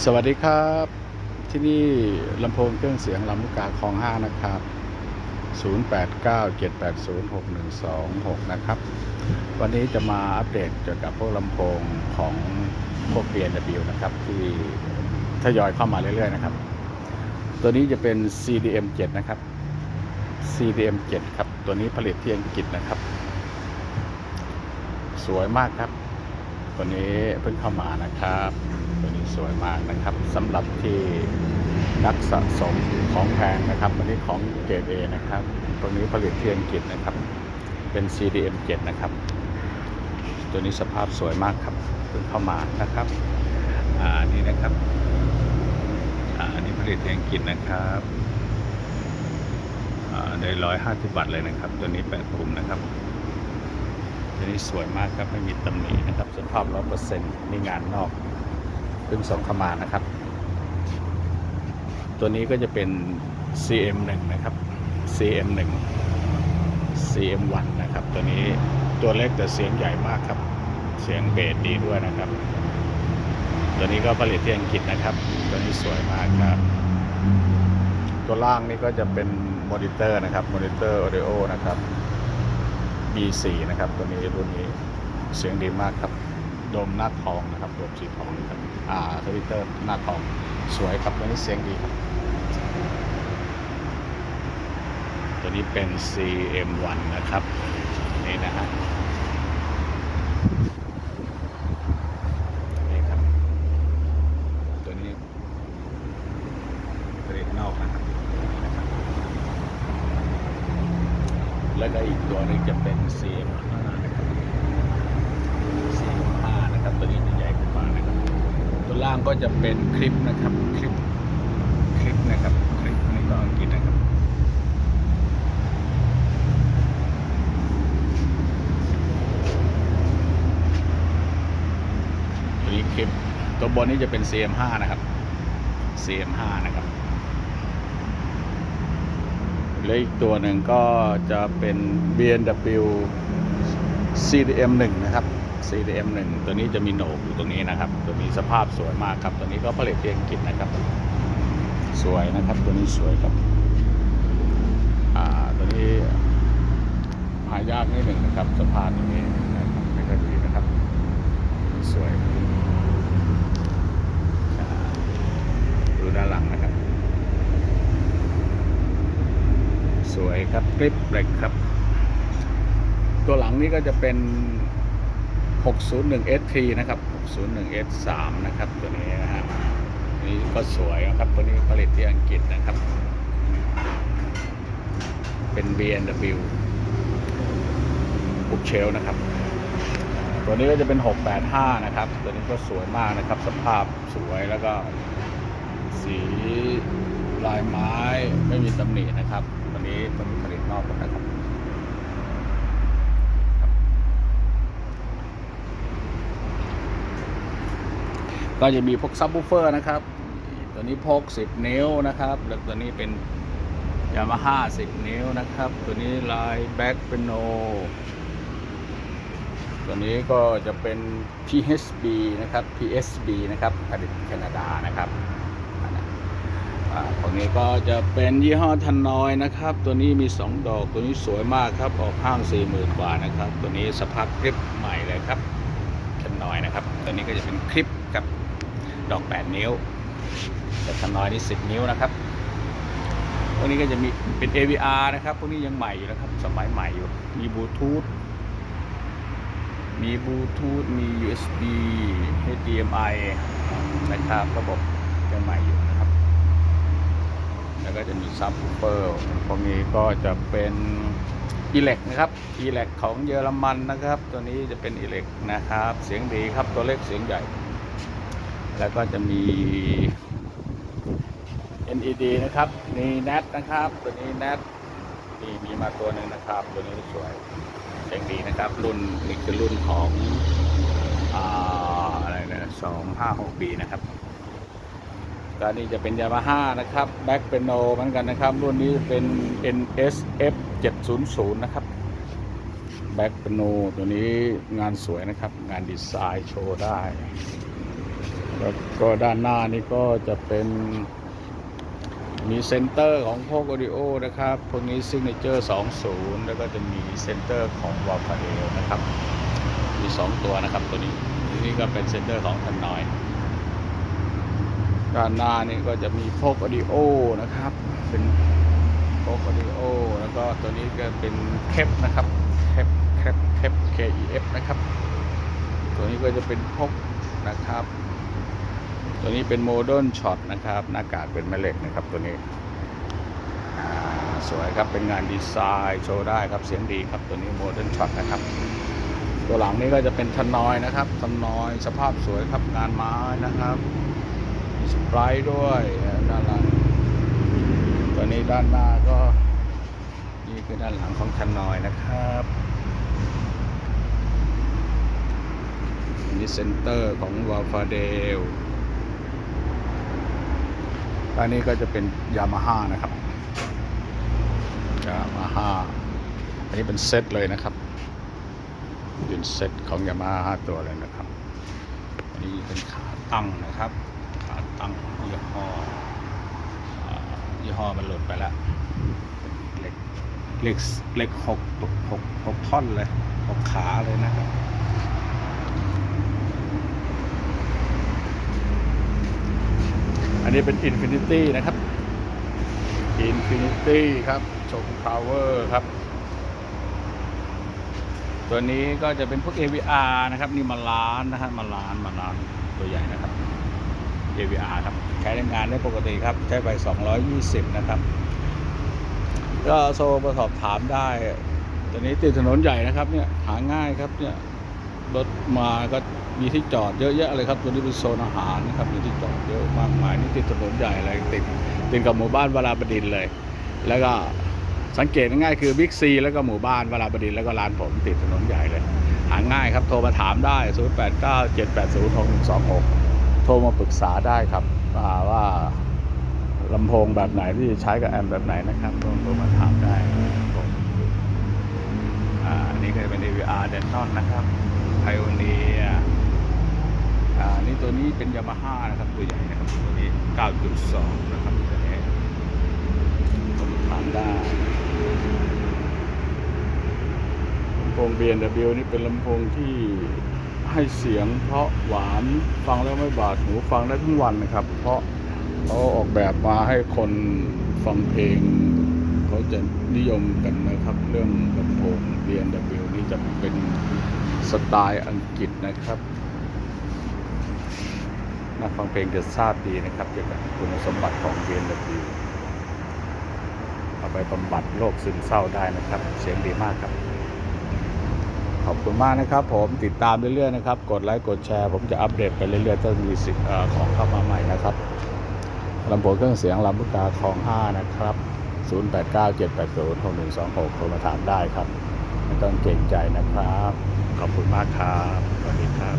สวัสดีครับ ที่นี่ลำโพงเครื่องเสียงลำลูกกาคลอง5นะครับ 0897806126 นะครับ วันนี้จะมาอัปเดตเกี่ยวกับพวกลำโพงของพวก B&W นะครับ ที่ทยอยเข้ามาเรื่อยๆนะครับ ตัวนี้จะเป็น CDM 7นะครับ CDM 7ครับ ตัวนี้ผลิตที่อังกฤษนะครับ สวยมากครับ ตัวนี้เพิ่งเข้ามานะครับ ตัวนี้สวยมากนะครับสำหรับที่นักสะสมของแพงนะครับวันนี้ของเกรดเอนะครับตัวนี้ผลิตที่อังกฤษนะครับ เป็น CDM 7นะครับ ตัวนี้สภาพสวยมากครับเพิ่งเข้ามานะครับอ่านี่นะครับอ่าอันนี้ผลิตที่อังกฤษนะครับได้ร้อยห้าสิบบาทเลยนะครับ ตัวนี้แปดปุ่มนะครับ ตัวนี้สวยมากครับไม่มีตำหนินะครับสภาพร้อยเปอร์เซ็นต์นี่งานนอกเพิ่งส่งเข้ามานะครับ ตัวนี้ก็จะเป็น CM1 นะครับ CM1 CM1 นะครับตัวนี้ตัวเล็กแต่เสียงใหญ่มากครับ เสียงเบสดีด้วยนะครับ ตัวนี้ก็ผลิตที่อังกฤษนะครับ ตัวนี้สวยมากครับ ตัวล่างนี่ก็จะเป็นมอนิเตอร์นะครับมอนิเตอร์ออดิโอนะครับ B4 นะครับ ตัวนี้รุ่นนี้เสียงดีมากครับ โดมหน้าทองนะครับโดมสีทองครับอ่าทวิตเตอร์หน้าทองสวยครับตัวนี้เสียงดีครับ ตัวนี้เป็น CM1 นะครับ นี่นะฮะนี่ครับ ตัวนี้ผลิตนอกนะครับนี่นะครับ แล้วก็อีกตัวหนึงจะเป็น CM5 นะครับ CM5 นะครับตัวนี้จะใหญ่กว่านะครับ ตัวล่างก็จะเป็นคลิปนะครับคลิปคลิปนะครับคลิปนี่ก็อังกฤษนะครับตัวนี้คลิปตัวบนนี้จะเป็น CM5 นะครับ CM5 นะครับ และอีกตัวหนึ่งก็จะเป็น B&W CDM 1นะครับ CDM 1ตัวนี้จะมีโหนกอยู่ตรงนี้นะครับ ตัวนี้สภาพสวยมากครับ ตัวนี้ก็ผลิตที่อังกฤษนะครับ สวยนะครับ ตัวนี้สวยครับ อ่า ตัวนี้หายากนิดหนึ่งนะครับ สภาพตรงนี้นะครับไม่ค่อยดีนะครับ สวย ดูด้านหลังนะครับ สวยครับกริปเหล็กครับ ตัวหลังนี้ก็จะเป็น 601 S3 นะครับ 601 S3 นะครับ ตัวนี้นะฮะนี่ก็สวยครับ ตัวนี้ผลิตที่อังกฤษนะครับ เป็น B&W บุกเชลนะครับ ตัวนี้ก็จะเป็น 685 นะครับ ตัวนี้ก็สวยมากนะครับ สภาพสวยแล้วก็สีลายไม้ไม่มีตำหนินะครับ นนี้ตันผลิตนอกหมดนะครับครับก็จะมีพวกซับวูเฟอร์นะครับ ตัวนี้พก 10 นิ้วนะครับ แล้วตัวนี้เป็นยามาฮ่า10 นิ้วนะครับ ตัวนี้ลายแบ็กเป็นโน ตัวนี้ก็จะเป็น PHB นะครับ PSB นะครับผลิตแคนาดานะครับ ตรงนี้ก็จะเป็นยี่ห้อทันนอยนะครับ ตัวนี้มี 2 ดอกตัวนี้สวยมากครับออกห้าง40,000กว่านะครับ ตัวนี้สภาพคลิปใหม่เลยครับทันนอยนะครับ ตัวนี้ก็จะเป็นคลิปกับดอก 8 นิ้วแต่ทันนอยนี่10 นิ้วนะครับพวกนี้ก็จะมีเป็น AVR นะครับ พวกนี้ยังใหม่อยู่นะครับ สมัยใหม่อยู่ มีบลูทูธ มีบลูทูธ มี USB HDMI นะครับ ระบบยังใหม่อยู่ แล้วก็จะมีซับวูเฟอร์พวกนี้ก็จะเป็นอีเล็กนะครับอีเล็กของเยอรมันนะครับ ตัวนี้จะเป็นอีเล็กนะครับ เสียงดีครับตัวเล็กเสียงใหญ่ แล้วก็จะมี NED นะครับมี NAT นะครับ ตัวนี้ NAT มีมีมาตัวหนึ่งนะครับ ตัวนี้สวยเสียงดีนะครับ รุ่นนี่คือรุ่นของอ่าอะไรนะสองห้าหกปีนะครับ ก็นี่จะเป็นยามาฮ่านะครับแบ็กเป็นโนเหมือนกันนะครับ รุ่นนี้เป็น NSF 700 นะครับแบ็กเป็นโนตัวนี้งานสวยนะครับ งานดีไซน์โชว์ได้ แล้วก็ด้านหน้านี่ก็จะเป็นมีเซนเตอร์ของพวก Audio นะครับ พวกนี้ Signature 20 แล้วก็จะมีเซนเตอร์ของวอลฟาเอลนะครับ มี 2 ตัวนะครับตัวนี้ นี่ก็เป็นเซนเตอร์ของทันนอย ด้านหน้านี่ก็จะมีพวก Audio นะครับ เป็นพวก Audio แล้วก็ตัวนี้ก็เป็นเคปนะครับเคปเคปเคป KEF นะครับ ตัวนี้ก็จะเป็นพกนะครับ ตัวนี้เป็นโมเดิร์นช็อตนะครับ หน้ากากเป็นแม่เหล็กนะครับตัวนี้สวยครับเป็นงานดีไซน์โชว์ได้ครับเสียงดีครับตัวนี้โมเดิร์นช็อตนะครับ ตัวหลังนี้ก็จะเป็นทนอยนะครับทนอยสภาพสวยครับงานไม้นะครับ มีสปรายด้วยด้านหลังตัวนี้ด้านหน้าก็นี่คือด้านหลังของทันนอยนะครับนนี้เซ็นเตอร์ของวาฟาเดลอันนี้ก็จะเป็นยามาฮ่านะครับยามาฮ่าอันนี้เป็นเซตเลยนะครับ เป็นเซตของยามาฮ่าตัวเลยนะครับ อันนี้เป็นขาตั้งนะครับ ตั้งยี่ห้อยี่ห้อมันหลุดไปแล้วเหล็กเล็กเหล็กหกหกหกท่อนเลยหกขาเลยนะครับอันนี้เป็น Infinity นะครับ Infinity ครับชม Power ครับ ตัวนี้ก็จะเป็นพวก AVR นะครับ นี่มาล้านนะฮะมาล้านมาล้านตัวใหญ่นะครับ AVR ครับ ใช้ในงานได้ปกติครับ ใช้ไป 220 นะครับ ก็โซมาสอบถามได้ตัวนี้ติดถนนใหญ่นะครับเนี่ยหาง่ายครับเนี่ยรถมาก็มีที่จอดเยอะแยะเลยครับตัวนี้เป็นโซนอาหารนะครับมีที่จอดเยอะมากมายนี่ติดถนนใหญ่เลยติดติดกับหมู่บ้านวราบดินเลย แล้วก็สังเกตง่ายคือบิ๊กซีแล้วก็หมู่บ้านวราบดินแล้วก็ร้านผมติดถนนใหญ่เลย หาง่ายครับโทรมาถามได้ 0897800126 โทรมาปรึกษาได้ครับว่าลำโพงแบบไหนที่จะใช้กับแอมแบบไหนนะครับโทรโทรมาถามได้ผมอันนี้ก็จะเป็น AVR d e n t o n นะครับ Pioneer อ่านี่ตัวนี้เป็นยามาฮ่านะครับ ตัวใหญ่นะครับ ตัวนี้ 9.2 นะครับตัวนี้ผมถามได้ลำโพง B&W นี่เป็นลำโพงที่ ให้เสียงเพราะหวานฟังแล้วไม่บาดหูฟังได้ทั้งวันนะครับ เพราะเขาออกแบบมาให้คนฟังเพลง เขาจะนิยมกันนะครับ เรื่องลำโพง B&W นี่จะเป็นสไตล์อังกฤษนะครับนักฟังเพลงจะทราบดีนะครับเกี่ยวกับคุณสมบัติของ B&W เอาไปบำบัดโรคซึมเศร้าได้นะครับ เสียงดีมากครับ ขอบคุณมากนะครับ ผมติดตามเรื่อยๆนะครับ กดไลค์กดแชร์ ผมจะอัปเดตไปเรื่อยๆถ้ามีสิ่งของเข้ามาใหม่นะครับลำโพงเครื่องเสียงลำพุกาคลอง5นะครับ 0897806126โทรมาถามได้ครับ ไม่ต้องเกรงใจนะครับ ขอบคุณมากครับสวัสดีครับ